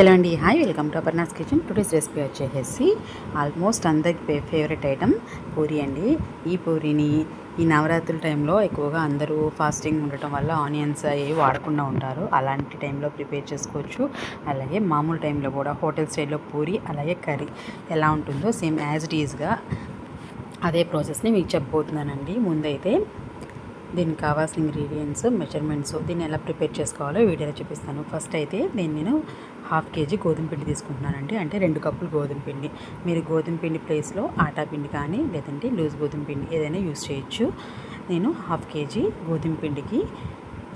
Hello అండి. Hi welcome to Aparna's kitchen. Today's recipe వచ్చేసి almost అందరికి ఫేవరెట్ ఐటమ్ పూరి అండి. ఈ పూరిని ఈ నవరాత్రుల టైంలో ఎక్కువగా అందరూ ఫాస్టింగ్ ఉండటం వల్ల ఆనియన్స్ అవి వాడకుండా ఉంటారు. అలాంటి టైంలో ప్రిపేర్ చేసుకోవచ్చు. అలాగే మామూలు టైంలో కూడా హోటల్ స్టైల్లో పూరి అలాగే కర్రీ ఎలా ఉంటుందో సేమ్ యాజ్ ఇట్ ఈజ్గా అదే ప్రాసెస్ని మీకు చెప్పబోతున్నానండి. ముందైతే దీనికి కావాల్సిన ఇంగ్రీడియంట్స్ మెజర్మెంట్స్ దీన్ని ఎలా ప్రిపేర్ చేసుకోవాలో వీడియోలో చూపిస్తాను. ఫస్ట్ అయితే నేను నేను హాఫ్ కేజీ గోధుమ పిండి తీసుకుంటున్నానండి. అంటే రెండు కప్పులు గోధుమ పిండి. మీరు గోధుమ పిండి ప్లేస్లో ఆటా పిండి కానీ లేదంటే లూజ్ గోధుమ పిండి ఏదైనా యూజ్ చేయొచ్చు. నేను హాఫ్ కేజీ గోధుమ పిండికి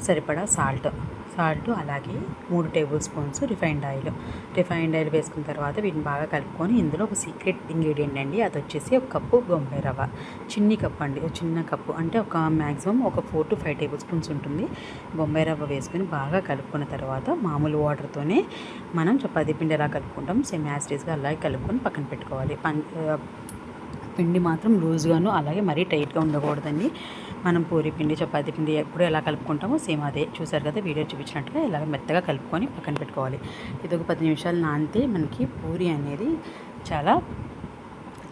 సరిపడా సాల్ట్ సాల్ట్ అలాగే మూడు tablespoons refined oil. Refined oil వేసుకున్న తర్వాత వీటిని బాగా కలుపుకొని ఇందులో ఒక సీక్రెట్ ఇంగ్రీడియంట్ అండి. అది వచ్చేసి ఒక కప్పు బొంబాయి రవ్వ. చిన్ని కప్పు అండి. ఒక చిన్న కప్పు. అంటే ఒక మ్యాక్సిమం ఒక four to five tablespoons ఉంటుంది. బొంబాయి రవ్వ వేసుకొని బాగా కలుపుకున్న తర్వాత మామూలు వాటర్తోనే మనం చపాతీ పిండి ఎలా కలుపుకుంటాం. సేమ్ యాస్టీస్గా అలాగే కలుపుకొని పక్కన పెట్టుకోవాలి. పం పిండి మాత్రం లూజ్గాను అలాగే మరీ టైట్గా ఉండకూడదండి. మనం పూరి పిండి చపాతి పిండి ఎప్పుడు ఎలా కలుపుకుంటామో సేమ్ అదే. చూసారు కదా వీడియో చూపించినట్టుగా ఇలాగ మెత్తగా కలుపుకొని పక్కన పెట్టుకోవాలి. ఇది ఒక పది నిమిషాలు నానితే మనకి పూరి అనేది చాలా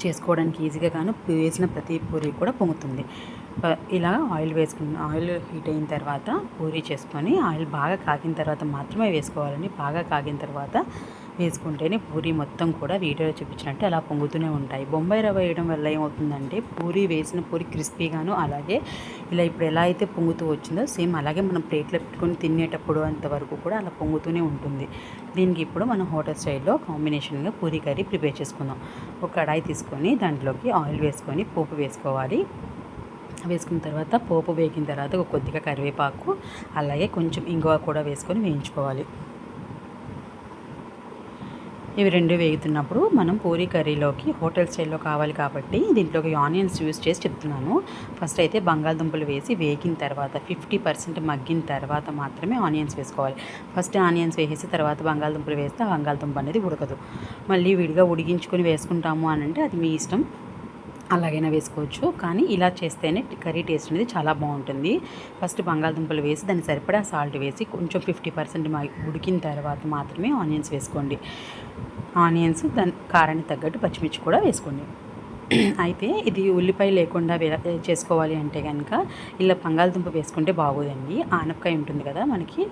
చేసుకోవడానికి ఈజీగా గాను వేసిన ప్రతి పూరి కూడా పొంగుతుంది. ఇలా ఆయిల్ వేసుకుని ఆయిల్ హీట్ అయిన తర్వాత పూరి చేసుకొని ఆయిల్ బాగా కాగిన తర్వాత మాత్రమే వేసుకోవాలండి. బాగా కాగిన తర్వాత వేసుకుంటేనే పూరి మొత్తం కూడా వీడియోలో చూపించినట్టు అలా పొంగుతూనే ఉంటాయి. బొంబాయి రవ్వ వేయడం వల్ల ఏమవుతుందంటే పూరి వేసిన పూరి క్రిస్పీగాను అలాగే ఇలా ఇప్పుడు ఎలా అయితే పొంగుతూ వచ్చిందో సేమ్ అలాగే మనం ప్లేట్లో పెట్టుకొని తినేటప్పుడు అంతవరకు కూడా అలా పొంగుతూనే ఉంటుంది. దీనికి ఇప్పుడు మనం హోటల్ స్టైల్లో కాంబినేషన్గా పూరి కర్రీ ప్రిపేర్ చేసుకుందాం. ఒక కడాయి తీసుకొని దాంట్లోకి ఆయిల్ వేసుకొని పోపు వేసుకోవాలి. వేసుకున్న తర్వాత పోపు వేగిన తర్వాత ఒక కొద్దిగా కరివేపాకు అలాగే కొంచెం ఇంగువ కూడా వేసుకొని వేయించుకోవాలి. ఇవి రెండు వేగుతున్నప్పుడు మనం పూరీ కర్రీలోకి హోటల్ స్టైల్లో కావాలి కాబట్టి దీంట్లోకి ఆనియన్స్ యూస్ చేసి చెప్తున్నాను. ఫస్ట్ అయితే బంగాళదుంపలు వేసి వేగిన తర్వాత ఫిఫ్టీ పర్సెంట్ మగ్గిన తర్వాత మాత్రమే ఆనియన్స్ వేసుకోవాలి. ఫస్ట్ ఆనియన్స్ వేసేసి తర్వాత బంగాళదుంపలు వేస్తే ఆ బంగాళదుంప అనేది ఉడకదు. మళ్ళీ విడిగా ఉడిగించుకొని వేసుకుంటాము అని అంటే అది మీ ఇష్టం. అలాగైనా వేసుకోవచ్చు. కానీ ఇలా చేస్తేనే కర్రీ టేస్ట్ అనేది చాలా బాగుంటుంది. ఫస్ట్ బంగాళదుంపలు వేసి దాన్ని సరిపడా సాల్ట్ వేసి కొంచెం ఫిఫ్టీ పర్సెంట్ ఉడికిన తర్వాత మాత్రమే ఆనియన్స్ వేసుకోండి. ఆనియన్స్ దాని కారానికి తగ్గట్టు పచ్చిమిర్చి కూడా వేసుకోండి. అయితే ఇది ఉల్లిపాయ లేకుండా చేసుకోవాలి అంటే కనుక ఇలా బంగాళదుంప వేసుకుంటే బాగోదండి. ఆనపకాయ ఉంటుంది కదా మనకి.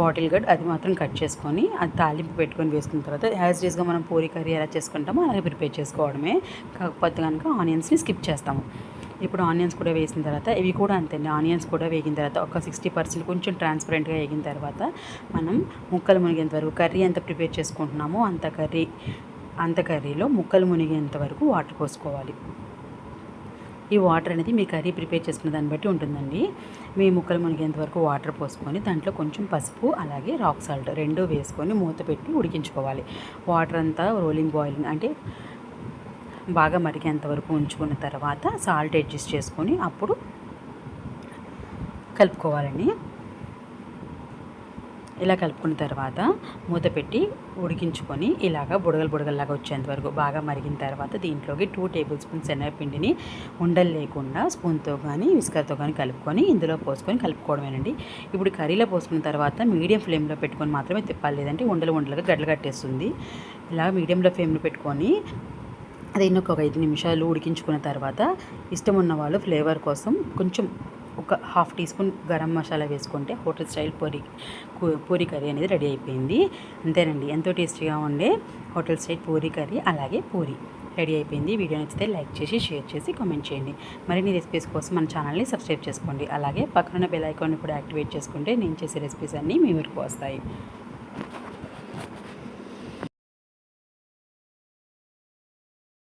బాటిల్ గడ్ అది మాత్రం కట్ చేసుకొని అది తాలింపు పెట్టుకొని వేసుకున్న తర్వాత యాజ్ డీస్గా మనం పూరి కర్రీ ఎలా చేసుకుంటామో అలాగే ప్రిపేర్ చేసుకోవడమే. కాకపోతే కనుక ఆనియన్స్ని స్కిప్ చేస్తాము. ఇప్పుడు ఆనియన్స్ కూడా వేసిన తర్వాత ఇవి కూడా అంతే ఆనియన్స్ కూడా వేగిన తర్వాత ఒక సిక్స్టీ పర్సెంట్ కొంచెం ట్రాన్స్పరెంట్గా వేగిన తర్వాత మనం ముక్కలు మునిగేంత వరకు కర్రీ ఎంత ప్రిపేర్ చేసుకుంటున్నామో అంత కర్రీ అంత కర్రీలో ముక్కలు మునిగేంత వరకు వాటర్ పోసుకోవాలి. ఈ వాటర్ అనేది మీ కర్రీ ప్రిపేర్ చేసుకున్న దాన్ని బట్టి ఉంటుందండి. మీ ముక్కలు మునిగేంత వరకు వాటర్ పోసుకొని దాంట్లో కొంచెం పసుపు అలాగే రాక్ సాల్ట్ రెండు వేసుకొని మూత పెట్టి ఉడికించుకోవాలి. వాటర్ అంతా రోలింగ్ బాయిలింగ్ అంటే బాగా మరిగేంత వరకు ఉంచుకున్న తర్వాత సాల్ట్ అడ్జస్ట్ చేసుకొని అప్పుడు కలుపుకోవాలండి. ఇలా కలుపుకున్న తర్వాత మూత పెట్టి ఉడికించుకొని ఇలాగ బుడగలు బుడగల్లాగా వచ్చేంత వరకు బాగా మరిగిన తర్వాత దీంట్లోకి టూ టేబుల్ స్పూన్ శనగపిండిని ఉండలు లేకుండా స్పూన్తో కానీ విస్కర్తో కానీ కలుపుకొని ఇందులో పోసుకొని కలుపుకోవడమేనండి. ఇప్పుడు కర్రీలో పోసుకున్న తర్వాత మీడియం ఫ్లేమ్లో పెట్టుకొని మాత్రమే తిప్పాలి. లేదంటే ఉండలు ఉండలుగా గడ్డలు కట్టేస్తుంది. ఇలా మీడియంలో ఫ్లేమ్లో పెట్టుకొని దీన్ని ఒక ఐదు నిమిషాలు ఉడికించుకున్న తర్వాత ఇష్టం ఉన్న వాళ్ళు ఫ్లేవర్ కోసం కొంచెం ఒక half teaspoon garam masala వేసుకుంటే hotel style puri puri curry అనేది రెడీ అయిపోయింది. అంతేనండి. ఎంతో టేస్టీగా ఉండే హోటల్ స్టైల్ పూరి కర్రీ అలాగే పూరి రెడీ అయిపోయింది. వీడియో నచ్చితే లైక్ చేసి షేర్ చేసి కామెంట్ చేయండి. మరిన్ని రెసిపీస్ కోసం మన ఛానల్ని సబ్స్క్రైబ్ చేసుకోండి. అలాగే పక్కన బెల్ ఐకాన్ని కూడా యాక్టివేట్ చేసుకుంటే నేను చేసే రెసిపీస్ అన్నీ మీ వరకు వస్తాయి.